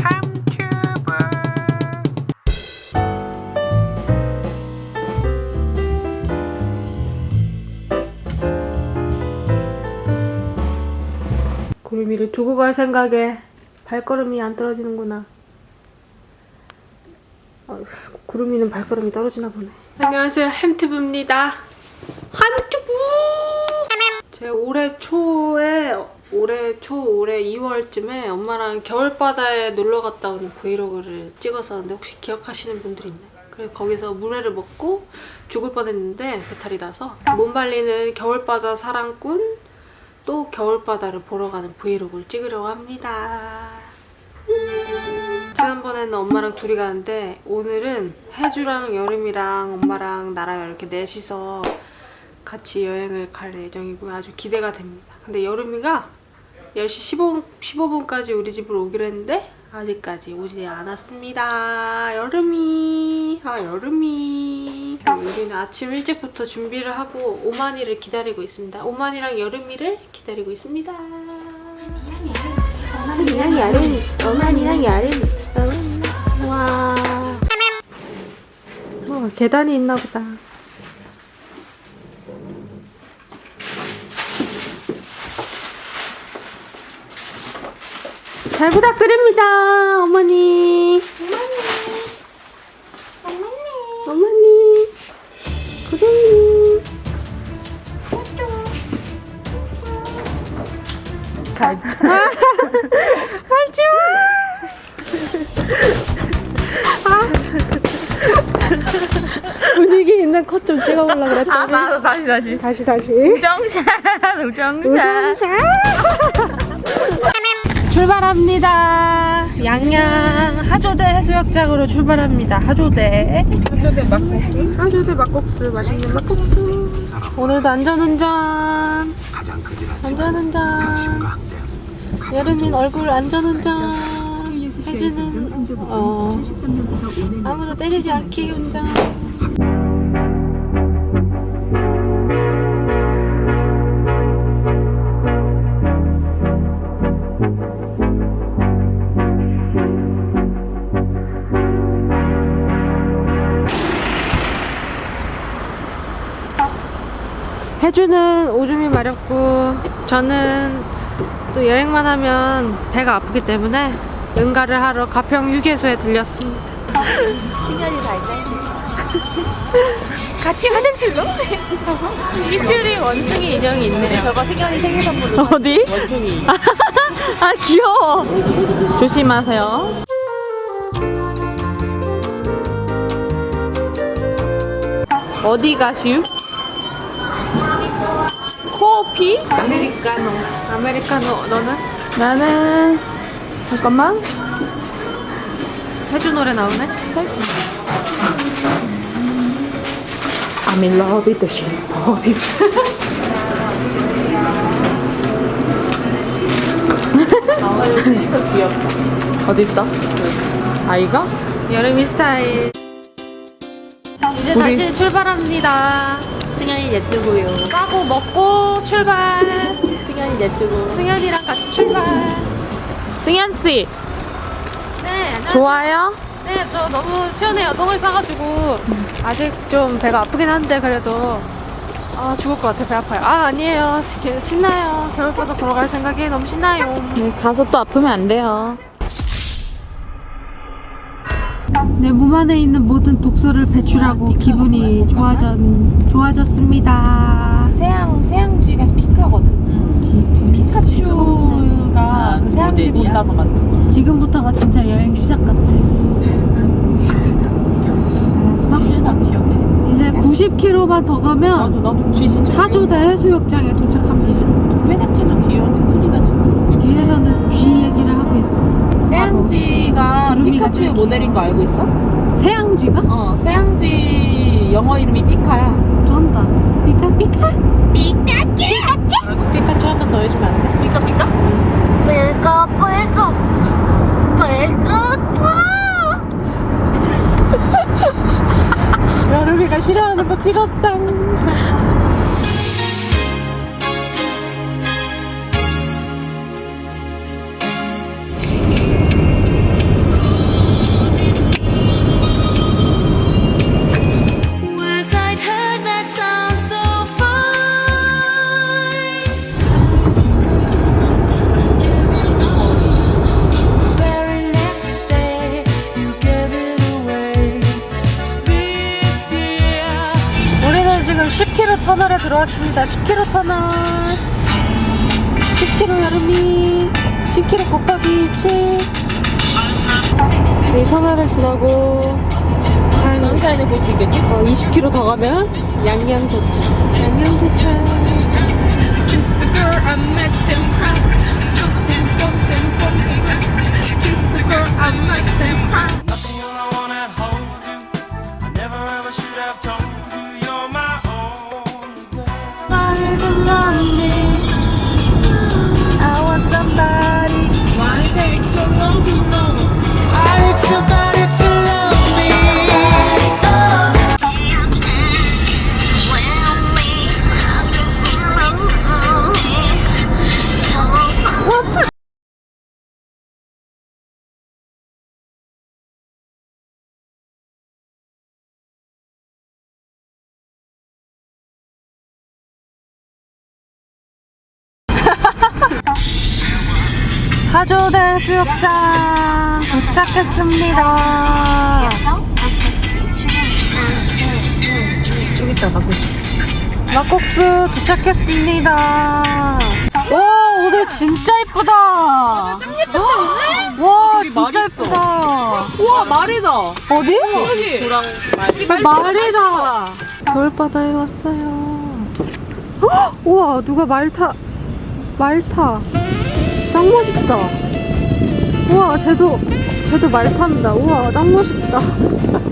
참튜브 구름이를 두고 갈 생각에 발걸음이 안 떨어지는구나. 어, 구름이는 발걸음이 떨어지나 보네. 안녕하세요, 햄튜브입니다. 햄튜브! 제 올해 초에 올해 초 올해 2월쯤에 엄마랑 겨울바다에 놀러 갔다 온 브이로그를 찍었었는데 혹시 기억하시는 분들 있나요? 그래서 거기서 물회를 먹고 죽을 뻔했는데 배탈이 나서 몸발리는 겨울바다 사랑꾼 또 겨울바다를 보러 가는 브이로그를 찍으려고 합니다. 지난번에는 엄마랑 둘이 가는데 오늘은 혜주랑 여름이랑 엄마랑 나랑 이렇게 넷이서 같이 여행을 갈 예정이고요. 아주 기대가 됩니다. 근데 여름이가 10시 15분, 15분까지 우리 집으로 오기로 했는데 아직까지 오지 않았습니다. 여름이, 아 여름이. 우리는 아침 일찍부터 준비를 하고 오만이를 기다리고 있습니다. 오만이랑 여름이를 기다리고 있습니다. 오만이랑 여름이, 오만이랑 여름이. 어, 와. 어, 계단이 있나 보다. 잘 부탁드립니다, 어머니. 어머니. 어머니. 구름이. 갈비 할지 마. 분위기 있는 컷 좀 찍어보려고 아 그랬더니 나도 다시 다시 다시 다시 우정샷 우정샷 출발합니다. 양양 하조대 해수욕장으로 출발합니다. 하조대. 어쩌대 막국수 하조대 막국수 맛있는 막국수. 오늘도 안전운전. 안전운전. 여름인 얼굴 안전운전. 해주는 어, 아무도 때리지 않게 운전. 해주는 오줌이 마렵고 저는 또 여행만 하면 배가 아프기 때문에 응가를 하러 가평 휴게소에 들렸습니다. 같이 화장실로? 이틀이 원숭이 인형이 있네요. 저거 승현이 생일 선물로 어디? 원숭이 아 귀여워. 조심하세요. 어디 가슈? 커피? 아메리카노 아메리카노 너는? 나는 잠깐만 해주 노래 나오네 I'm in love with the shape of you 이거 귀엽다 어디 있어? 아이가? 여름이 스타일 이제 우리- 다시 출발합니다 승현이 냅두고요 까고 먹고 출발 승현이 냅두고 승현이랑 같이 출발 승현 씨 네 안녕하세요 좋아요? 네, 저 너무 시원해요. 똥을 싸가지고 아직 좀 배가 아프긴 한데 그래도 아 죽을 것 같아. 배 아파요. 아 아니에요. 이렇게 신나요. 겨울바다 보러 갈 생각에 너무 신나요. 네, 가서 또 아프면 안 돼요. 내 몸 안에 있는 모든 독소를 배출하고 기분이 좋아졌 좋아졌습니다. 세양 세양쥐가 피카거든. 피카츄가 그 세양쥐 본다서 만든 거야. 지금부터가 진짜 여행 시작 같아. 알았어? 기억해. 이제 90km만 더 가면 나도 나도 쥐 진짜. 하조대 해수욕장에 도착합니다. 페나츄도 귀여운데 끈이가 진짜. 뒤에서는 쥐 얘기를 하고 있어. 구름이가 피카츄 제일 모델인 거 알고 있어? 세양쥐가? 어, 세양쥐 영어 이름이 피카야. 쩐다. 피카 피카? 피카츄 한번 더 해주면 안 돼? 피카 피카? 빼고 빼고 빼고 여름이가 싫어하는 거 찍었다. 터널에 들어왔습니다. 10km 터널. 10km 여름이 10km 곱하기 7. 이 터널을 지나고 한 선샤인을 볼 수 있겠지? 어, 20km 더 가면 양양 도착. 양양 도착. 하조대 수욕장 도착했습니다. 쭉 있다 막국수. 막국수 도착했습니다. 와 오늘 진짜 이쁘다. 와 진짜 이쁘다. 우와 말이다. 어디? 말. 말이다. 겨울바다에 왔어요. 헉! 우와 누가 말 타? 말 타. 짱 멋있다. 우와 쟤도 쟤도 말 탄다. 우와 짱 멋있다.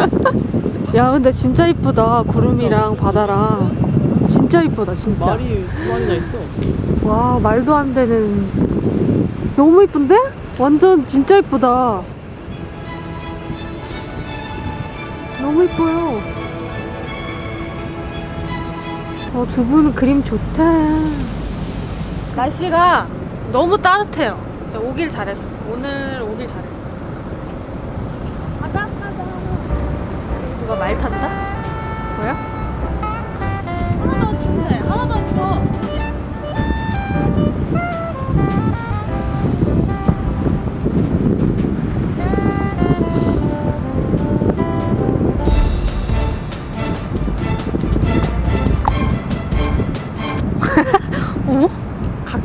야 근데 진짜 이쁘다. 구름이랑 바다랑 진짜 이쁘다 진짜. 말이 두 마리나 있어. 와 말도 안 되는 너무 이쁜데? 완전 진짜 이쁘다 너무 이뻐요 어, 두 분 그림 좋다 날씨가 너무 따뜻해요. 오길 잘했어. 오늘 오길 잘했어. 하다 하다. 누가 말 탄다?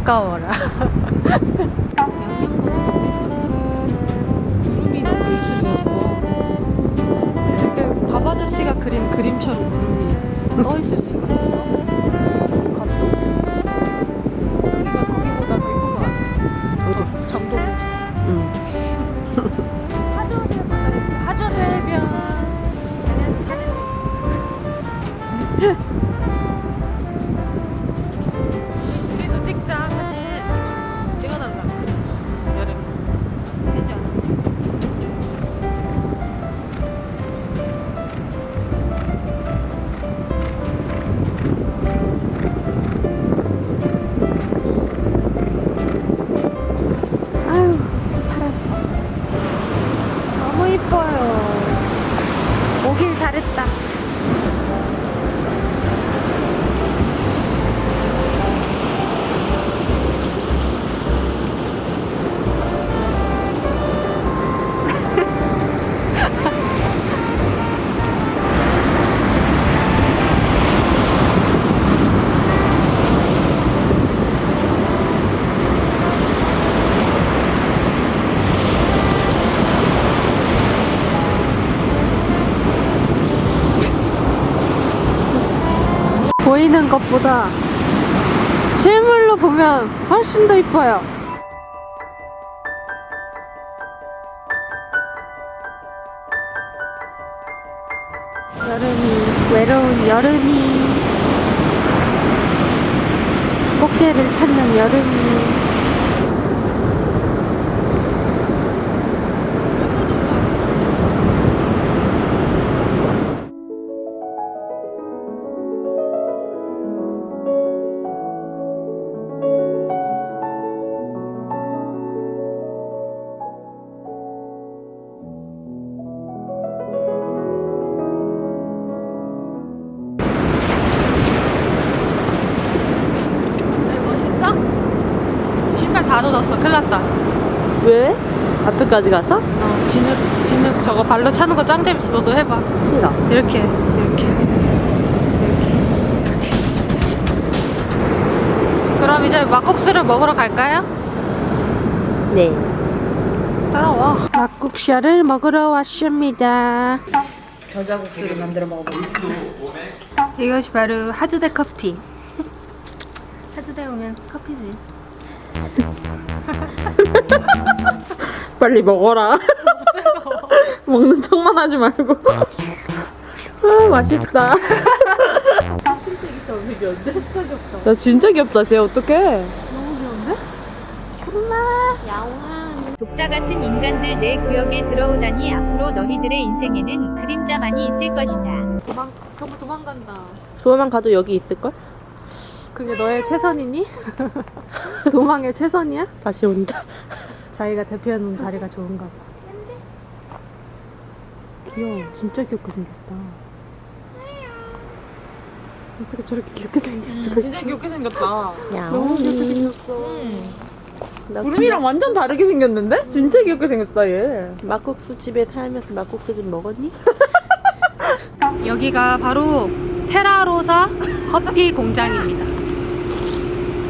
가까워라. 구름이 너무 예술이어서 이렇게 밥 아저씨가 그린 그림처럼 구름이 떠 있을 잘했다 보이는 것보다 실물로 보면 훨씬 더 이뻐요. 여름이 외로운 여름이 꽃게를 찾는 여름이 앞에까지 가서? 어, 진흙, 진흙 저거 발로 차는 거 짱 재밌어. 너도 해봐. 싫어. 이렇게, 이렇게, 이렇게. 그럼 이제 막국수를 먹으러 갈까요? 네. 따라와. 막국수를 먹으러 왔습니다. 겨자국수를 만들어 먹어보니 이것이 바로 하주대 커피. 하주대 오면 커피지. 빨리 먹어라. 먹는 척만 하지 말고. 아, 맛있다. 나 진짜 귀엽다. 쟤 어떡해? 독사 같은 인간들 내 구역에 들어오다니 앞으로 너희들의 인생에는 그림자만이 있을 것이다. 도망, 전부 도망간다. 조만간 가도 여기 있을걸? 그게 너의 최선이니? 도망의 최선이야? 다시 온다. 자기가 대표해놓은 자리가 좋은가 봐. 귀여워. 진짜 귀엽게 생겼다. 어떻게 저렇게 귀엽게 생길 수가 있어? 진짜 귀엽게 생겼다. 너무 귀엽게 생겼어. 나 구름이랑 완전 다르게 생겼는데? 진짜 귀엽게 생겼다 얘. 막국수 집에 살면서 막국수 좀 먹었니? 여기가 바로 테라로사 커피 공장입니다.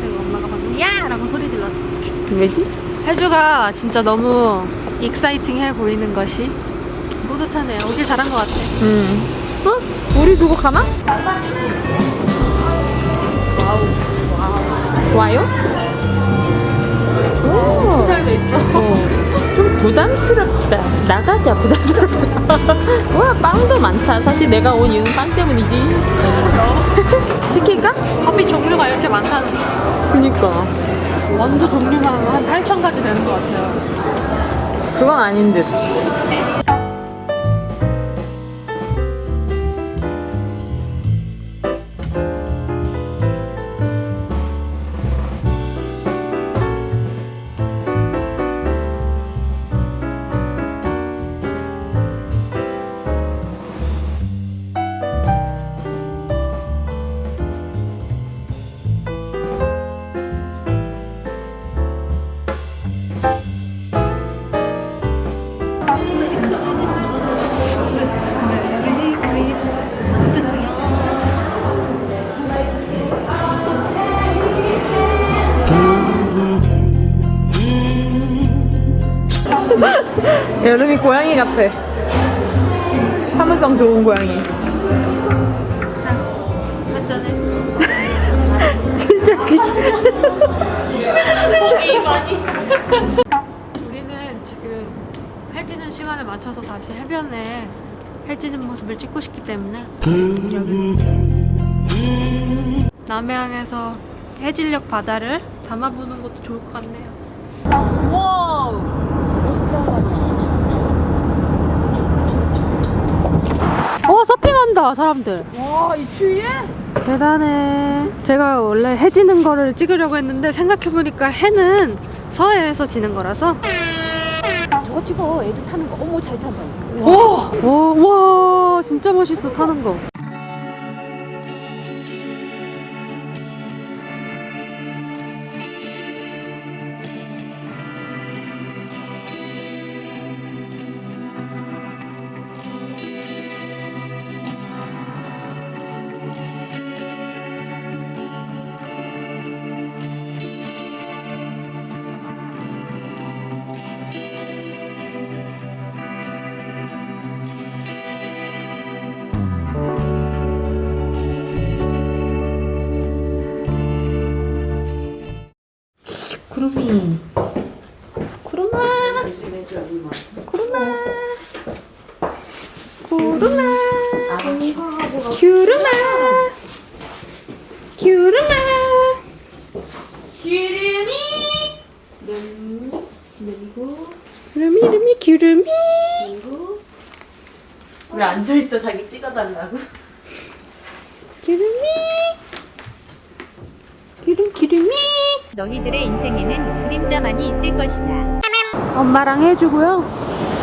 그리고 엄마가 방금 야! 라고 소리 질렀어. 왜지? 해주가 진짜 너무 익사이팅해 보이는 것이 뿌듯하네요. 오길 잘한 것 같아. 응. 어? 우리 두고 가나? 와요? 오. 살도 있어. 좀 부담스럽다. 나가자, 부담스럽다. 와, 빵도 많다. 사실 내가 온 이유는 빵 때문이지. 시킬까? 커피 종류가 이렇게 많다는 거. 그니까. 원두 종류만 한 8천 가지 되는 것 같아요. 그건 아닌 듯. 여름이 고양이 같아. 사무성 좋은 고양이. 한잔해. 진짜 귀 우리는 지금 해지는 시간에 맞춰서 다시 해변에 해지는 모습을 찍고 싶기 때문에 여기 남해항에서 해질녘 바다를 담아보는 것도 좋을 것 같네요. 어 서핑한다 사람들. 와, 이 추위에? 대단해. 제가 원래 해 지는 거를 찍으려고 했는데 생각해보니까 해는 서해에서 지는 거라서 저거 찍어 애들 타는 거 어머 잘 탄다 와, 와, 진짜 멋있어, 타는 거. 규름이, 이름이 규름이. 왜 앉아있어? 자기 찍어달라고. 규름이. 규름, 규름이. 너희들의 인생에는 그림자만이 있을 것이다. 엄마랑 해주고요.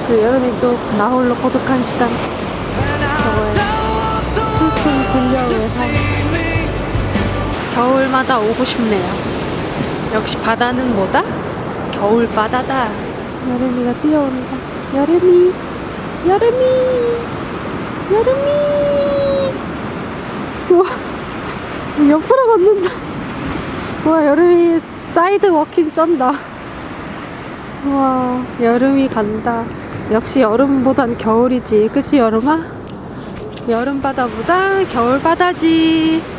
그 여름에 또 나 홀로 고독한 시간. 저거에 슬픈 근려에서 겨울마다 오고 싶네요. 역시 바다는 뭐다? 겨울 바다다. 여름이가 뛰어온다. 여름이, 여름이, 여름이. 우와, 옆으로 걷는다. 와 여름이 사이드 워킹 쩐다. 와 여름이 간다. 역시 여름보단 겨울이지. 그치 여름아? 여름 바다보다 겨울 바다지.